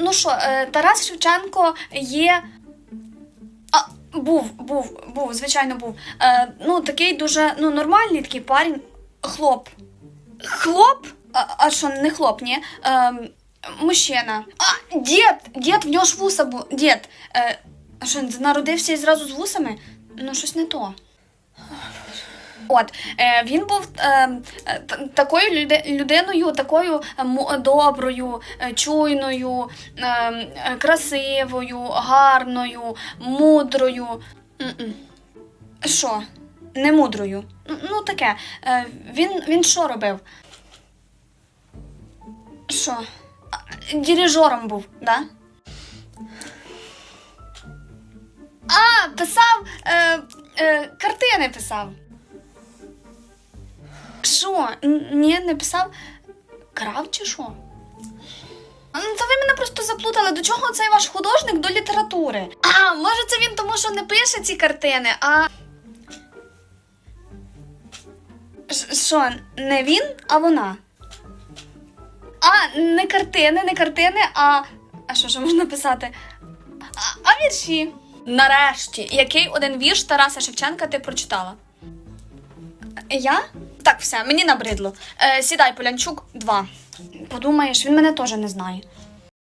Ну що, е, Тарас Шевченко є. А, був, був, був, звичайно, був. Е, ну, такий дуже ну, нормальний такий парень. Хлоп. Хлоп? А, а що, не хлоп, ні? Е, мужчина. А, дід! Дід, в нього ж вуса був. Дід. Е, а що, народився і зразу з вусами? Ну, щось не то. От е, він був е, такою людиною, такою доброю, е, чуйною, е, е, красивою, гарною, мудрою. Що? Не мудрою. Ну, таке. Е, він, він що робив? Що? А, Дирижером був, да? А, писав. Е, е, картини писав. Що? Ні, не писав. Крав чи що? А, Ну, ви мене просто заплутали. До чого цей ваш художник до літератури? А, може, це він тому, що не пише ці картини, а. Що, не він, а вона? А, не картини, не картини, а. А що ж можна писати? А, а вірші. Нарешті, який один вірш Тараса Шевченка ти прочитала? Я? Так, все, мені набридло. Е, сідай, Полянчук, два. Подумаєш, він мене теж не знає.